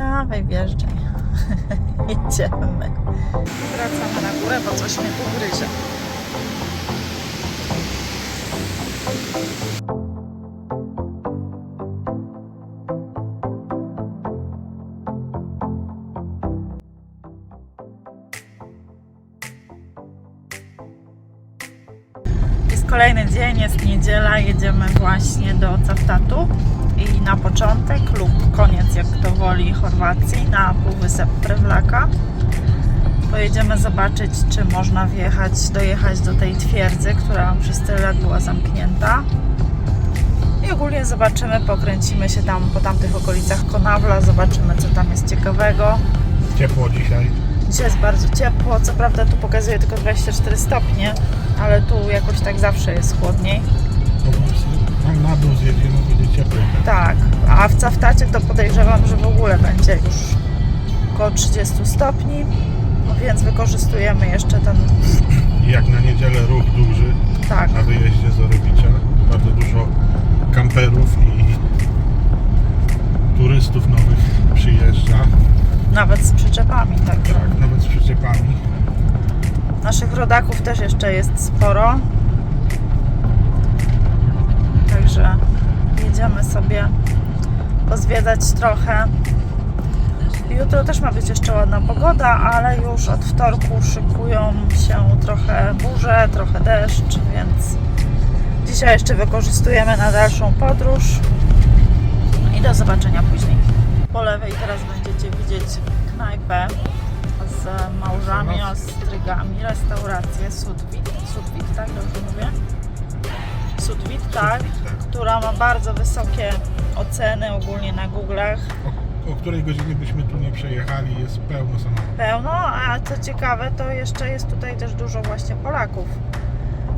Dawaj, wjeżdżaj. Idziemy. Wracamy na górę, bo coś mnie tu gryzie. Jest kolejny dzień, jest niedziela, jedziemy właśnie do Caftatu i na początek lub koniec, jak to woli, Chorwacji, na półwysep Prewlaka. Pojedziemy zobaczyć, czy można wjechać, dojechać do tej twierdzy, która przez tyle lat była zamknięta. I ogólnie zobaczymy, pokręcimy się tam po tamtych okolicach Konawla, zobaczymy, co tam jest ciekawego. Ciepło dzisiaj. Dzisiaj jest bardzo ciepło, co prawda tu pokazuje tylko 24 stopnie, ale tu jakoś tak zawsze jest chłodniej. Tam na dół zjedziemy, będzie cieplej. Tak, a w Caftacie to podejrzewam, że w ogóle będzie już około 30 stopni, no więc wykorzystujemy jeszcze ten, I jak na niedzielę ruch duży tak, na wyjeździe z Orybicza. Bardzo dużo kamperów i turystów nowych przyjeżdża. nawet z przyczepami, tak. Tak, nawet z przyczepami. Naszych rodaków też jeszcze jest sporo. Także jedziemy sobie pozwiedzać trochę. Jutro też ma być jeszcze ładna pogoda, ale już od wtorku szykują się trochę burze, trochę deszcz, więc dzisiaj jeszcze wykorzystujemy na dalszą podróż i do zobaczenia później. Po lewej teraz będziecie widzieć knajpę z małżami, ostrygami, restaurację Sudwit, Sudwit, tak dobrze mówię? Tak. która ma bardzo wysokie oceny ogólnie na Google'ach. O, o której godzinie byśmy tu nie przejechali, jest pełno samochodów. Pełno, a co ciekawe, to jeszcze jest tutaj też dużo właśnie Polaków.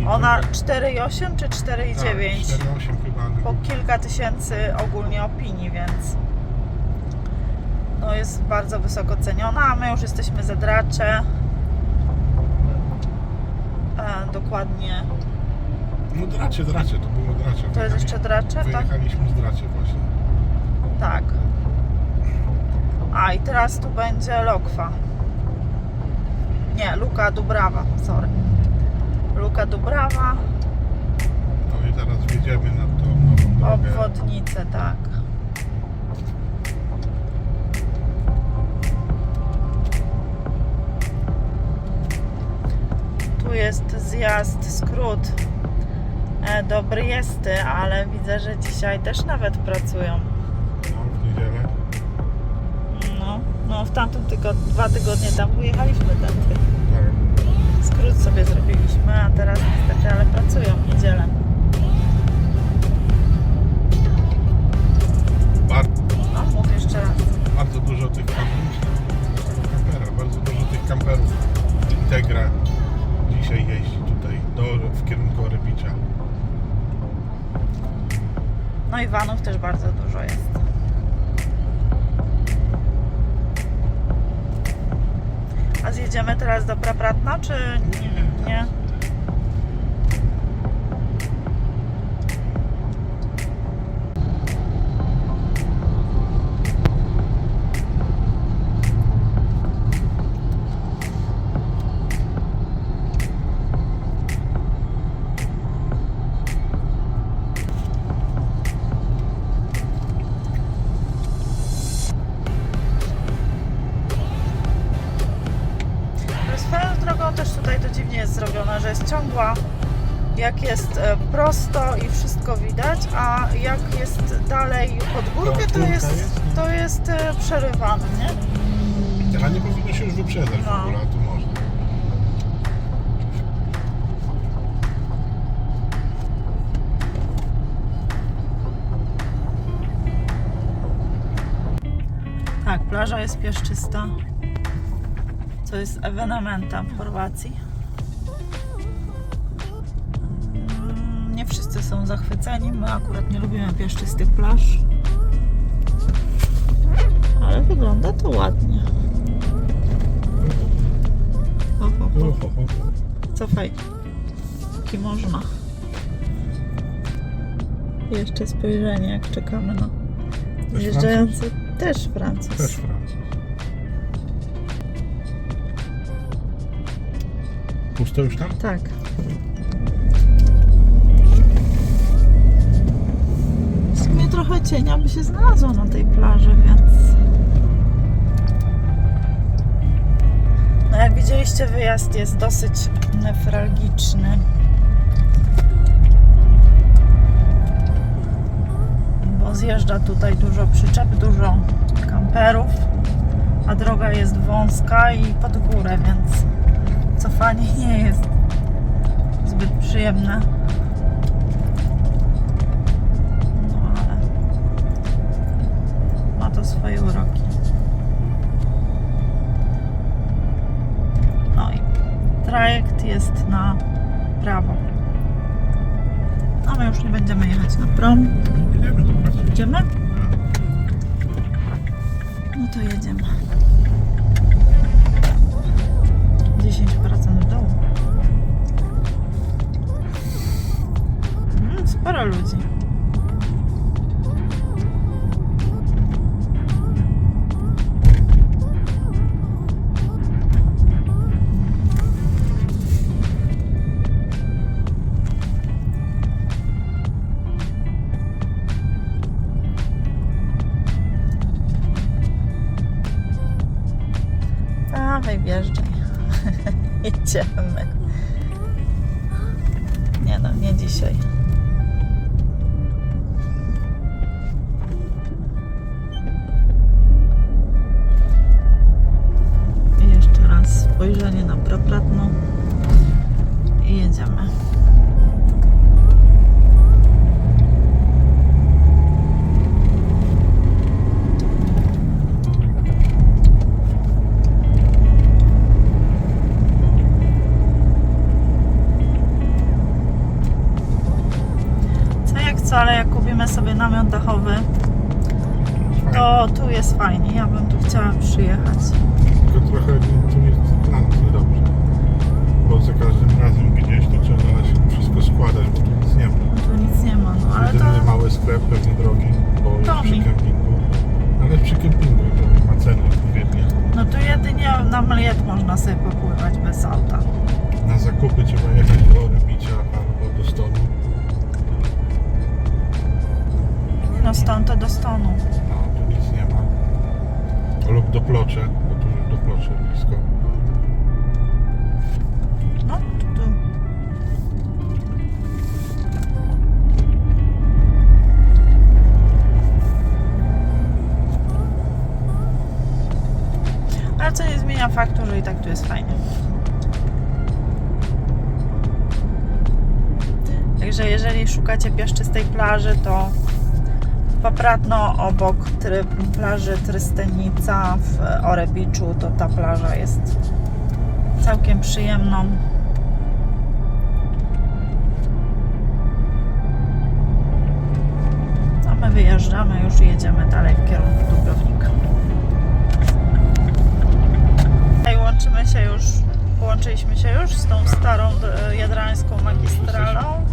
I Ona trochę- 4,8 czy 4,9? Tak, 4,8 chyba. po kilka tysięcy ogólnie opinii, więc no jest bardzo wysoko ceniona, a my już jesteśmy za Dracze. E, dokładnie. No dracie, dracie, to było dracie. To jest jeszcze Dracze, tak? Wyjechaliśmy z dracie właśnie. Tak. A i teraz tu będzie Lokwa. Nie, Luka Dubrawa, sorry. Luka Dubrawa, No i teraz wjedziemy na tą nową drogę. obwodnicę, tak. Tu jest zjazd, skrót e, do Briesty, ale widzę, że dzisiaj też nawet pracują. No, w niedzielę. No, no w tamtym tygodniu, dwa tygodnie temu jechaliśmy tędy. Tak. Skrót sobie zrobiliśmy, a teraz niestety, ale pracują w niedzielę. Bardzo, No, mów jeszcze raz. bardzo dużo tych kamperów, kampera, bardzo dużo tych kamperów Integra dzisiaj jeździ tutaj do, w kierunku Orybicza. No i vanów też bardzo dużo jest. A zjedziemy teraz do Prapratna, czy nie? nie? Jak jest e, prosto i wszystko widać, a jak jest dalej pod górkę, to jest, to jest e, przerywane, nie? A nie powinno się już wyprzedzać No. w ogóle, a tu można. Tak, plaża jest piaszczysta, co jest ewenementem w Chorwacji. Są zachwyceni, my akurat nie lubimy piaszczystych plaż. Ale wygląda to ładnie. Ho, ho, ho. O, ho, ho. Cofaj. Póki można. Jeszcze spojrzenie, jak czekamy na Też Wjeżdżający też Francuz. Też Francuz. Pusto już tam? Tak. Trochę cienia by się znalazło na tej plaży, więc... No jak widzieliście, wyjazd jest dosyć nefralgiczny. Bo zjeżdża tutaj dużo przyczep, dużo kamperów, a droga jest wąska i pod górę, więc cofanie nie jest zbyt przyjemne. Swoje uroki. No i trajekt jest na prawo. A my już nie będziemy jechać na prom. Idziemy? No to jedziemy. 10% w dołu. Mm, sporo ludzi. Dawaj, wjeżdżaj. Jedziemy. Nie no, nie dzisiaj. I jeszcze raz spojrzenie na prapratną Co, ale jak kupimy sobie namiot dachowy, to tu jest fajnie. Ja bym tu chciała przyjechać. Tylko trochę tu jest plan niedobrze. Bo za każdym razem gdzieś to trzeba się wszystko składać, bo tu nic nie ma. Tu nic nie ma, no ale Jedyny to mały sklep pewnie drogi, bo To przy mi. kempingu. Ale przy kempingu to ma ceny odpowiednie. no tu jedynie na mliet można sobie popływać bez auta. Na zakupy trzeba jechać do Rybicia stąd to do stonu. No, tu nic nie ma. Lub do Plocze, bo tu już do Plocze blisko. No tu. Ale co nie zmienia faktu, że i tak tu jest fajnie. Także jeżeli szukacie piaszczystej plaży, to Papratno obok tryb, plaży Trystenica w Orebiczu, to ta plaża jest całkiem przyjemną. A my wyjeżdżamy już i jedziemy dalej w kierunku Dubrownika. Tutaj łączymy się już, połączyliśmy się już z tą starą e, jadrańską magistralą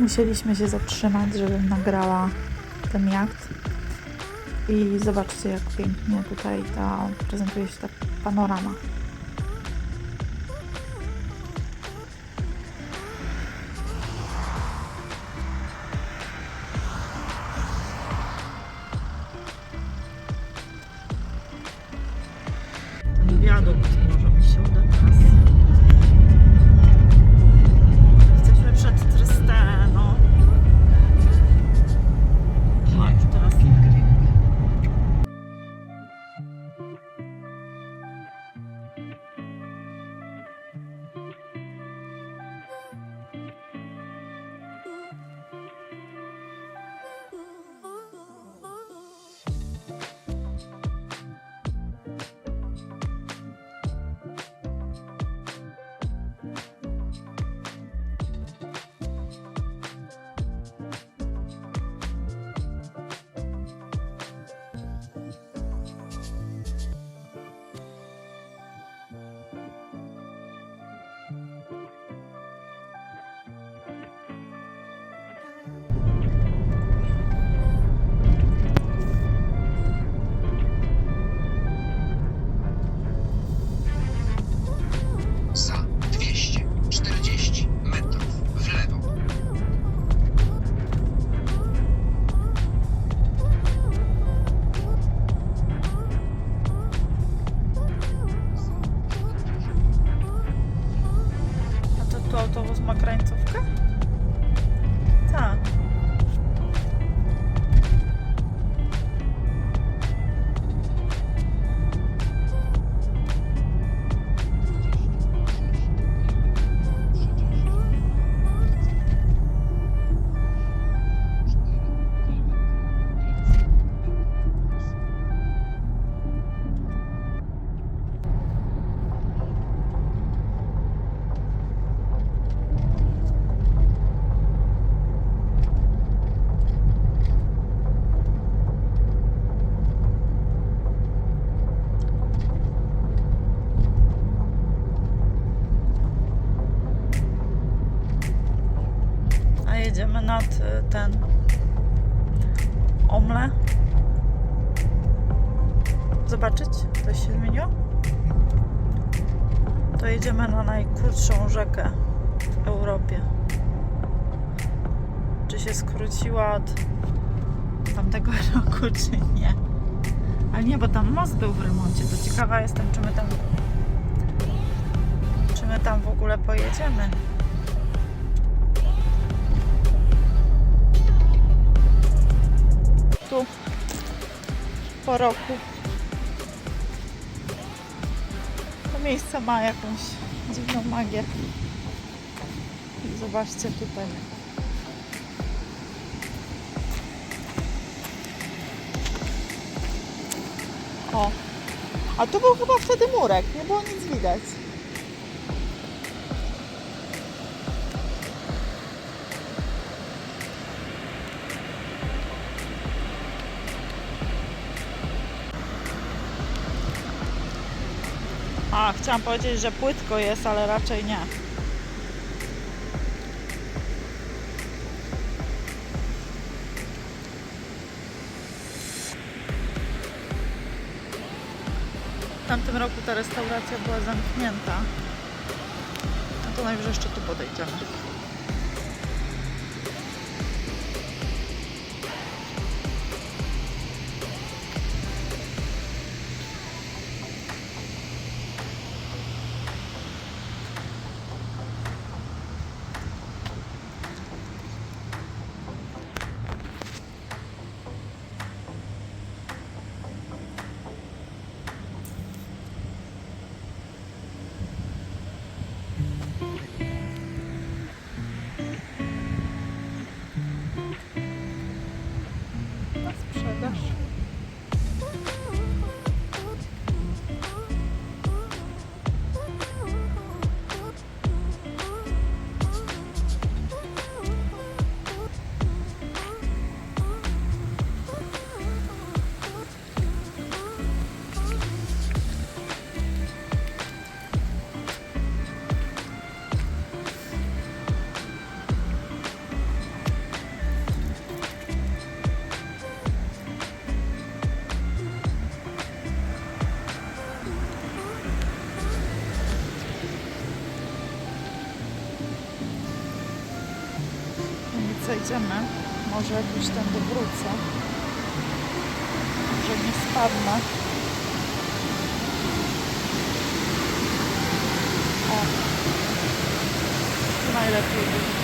Musieliśmy się zatrzymać, żebym nagrała ten jacht. I zobaczcie, jak pięknie tutaj ta, prezentuje się ta panorama. Jedziemy nad y, ten Omle. Zobaczyć, coś się zmieniło? To jedziemy na najkrótszą rzekę w Europie. Czy się skróciła od tamtego roku, czy nie? Ale nie, bo tam most był w remoncie. To ciekawa jestem, czy my tam czy my tam w ogóle pojedziemy. Po roku. To miejsce ma jakąś dziwną magię. Zobaczcie tutaj. O, a tu był chyba wtedy murek, nie było nic widać. A, chciałam powiedzieć, że płytko jest, ale raczej nie. W tamtym roku ta restauracja była zamknięta. No to najwyżej jeszcze tu podejdziemy. Idziemy? Może jakoś tam wrócę. Może nie spadnę. O. Najlepiej być.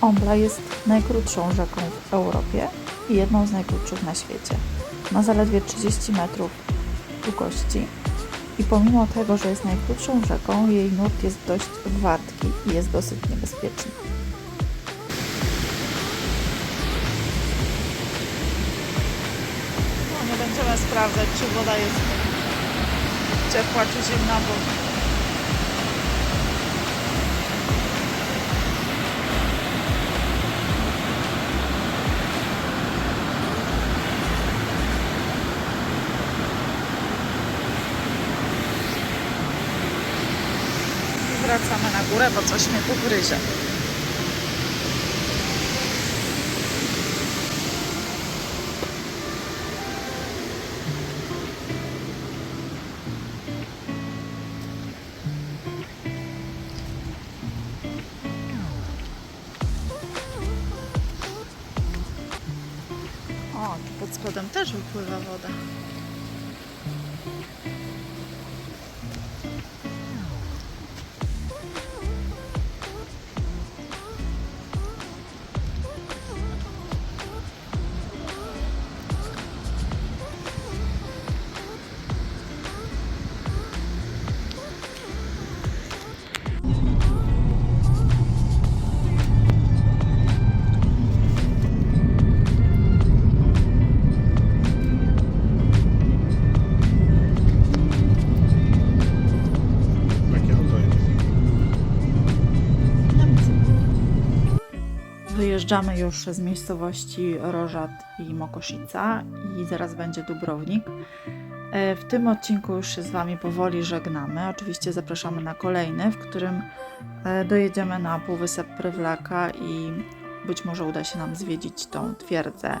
Ombla jest najkrótszą rzeką w Europie i jedną z najkrótszych na świecie. Ma zaledwie 30 metrów długości i pomimo tego, że jest najkrótszą rzeką, jej nurt jest dość wartki i jest dosyć niebezpieczny. No, nie będziemy sprawdzać, czy woda jest ciepła czy zimna, bo górę, bo coś mnie tu gryzie. O, pod spodem też wypływa woda. Wyjeżdżamy już z miejscowości Rożat i Mokoszica i zaraz będzie Dubrownik. E, W tym odcinku już się z Wami powoli żegnamy. Oczywiście zapraszamy na kolejny, w którym e, dojedziemy na Półwysep Prywlaka i być może uda się nam zwiedzić tą twierdzę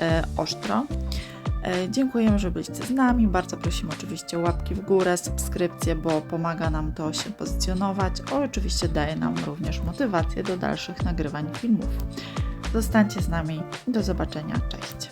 e, Osztro. E, Dziękujemy, że byliście z nami. Bardzo prosimy oczywiście o łapki w górę, subskrypcje, bo pomaga nam to się pozycjonować. Oczywiście daje nam również motywację do dalszych nagrywań filmów. Zostańcie z nami. Do zobaczenia. Cześć.